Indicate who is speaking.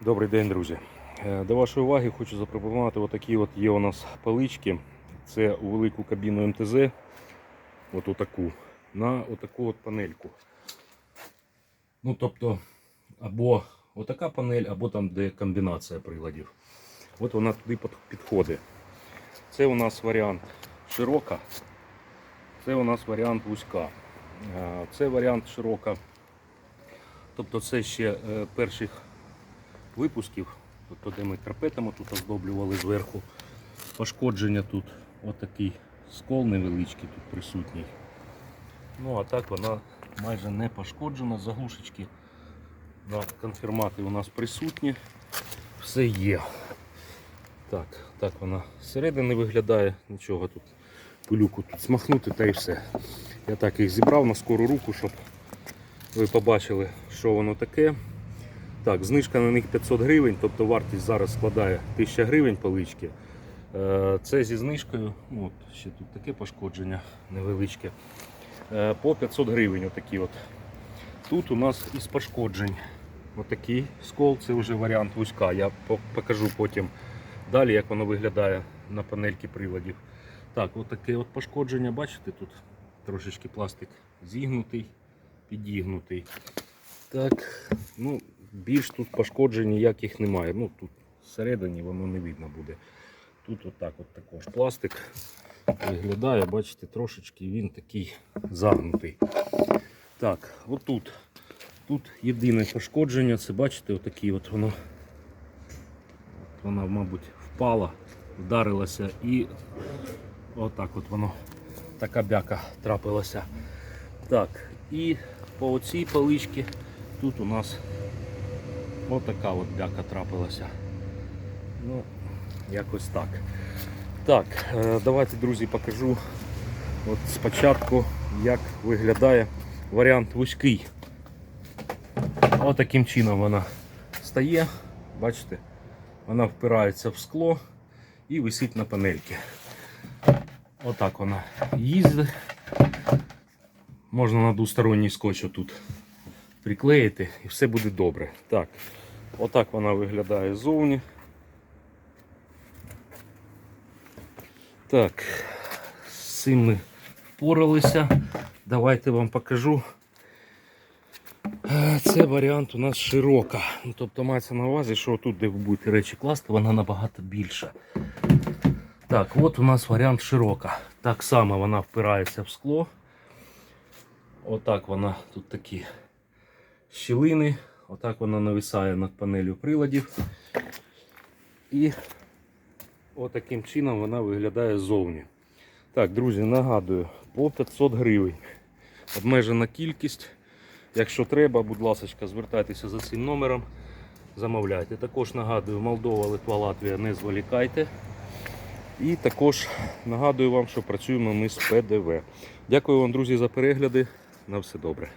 Speaker 1: Добрий день, друзі. Е, До вашої уваги хочу запропонувати отакі от є у нас палички. Це у велику кабіну МТЗ, от отаку, на отаку от панельку. Ну, тобто, або отака панель, або там, де комбінація приладів. От вона туди підходить. Це у нас варіант широка, це у нас варіант вузька. Е, Це варіант широка. Тобто це ще е, перших випусків, тобто де ми карпетами тут оздоблювали зверху. Пошкодження тут отакий скол невеличкий тут присутній. Ну а так вона майже не пошкоджена. Заглушечки на конфірмати у нас присутні. Все є. Так, так вона зсередини виглядає, нічого тут пилюку тут смахнути та і все. Я так їх зібрав на скору руку, щоб ви побачили, що воно таке. Так, знижка на них 500 гривень, тобто вартість зараз складає 1000 гривень палички. Е, Це зі знижкою, от ще тут таке пошкодження невеличке. Е, По 500 гривень отакі от. Тут у нас із пошкоджень. Отакий скол, це вже варіант вузька. Я покажу потім далі, як воно виглядає на панельки приладів. Так, отаке от пошкодження, бачите, тут трошечки пластик зігнутий, підігнутий. Так, ну, більш тут пошкоджень ніяких немає. Ну, тут всередині воно не видно буде. Тут отак от також пластик виглядає, бачите, трошечки він такий загнутий. Так, отут. Тут єдине пошкодження, це бачите, отакі от воно. От вона, мабуть, впала, вдарилася і отак от воно, така бяка трапилася. Так, і по оцій паличці тут у нас отака от бяка трапилася. Ну, якось так. Так, е, давайте, друзі, покажу от спочатку, як виглядає варіант вузький. Отаким чином вона стає, бачите, вона впирається в скло і висить на панельці. Отак вона їздить. Можна на двосторонній скотч тут приклеїти і все буде добре. Так, отак вона виглядає ззовні. Так, з цим ми впоралися. Давайте вам покажу. Е, Це варіант у нас широка. Ну, Тобто мається на увазі, що тут, де ви будете речі класти, вона набагато більша. Так, от у нас варіант широка. Так само вона впирається в скло. Отак вона тут такі щілини. Отак вона нависає над панелью приладів. І отаким чином вона виглядає ззовні. Так, друзі, нагадую, по 500 гривень. Обмежена кількість. Якщо треба, будь ласка, звертайтеся за цим номером, замовляйте. Також нагадую, Молдова, Литва, Латвія, не зволікайте. І також нагадую вам, що працюємо ми з ПДВ. Дякую вам, друзі, за перегляди. На все добре.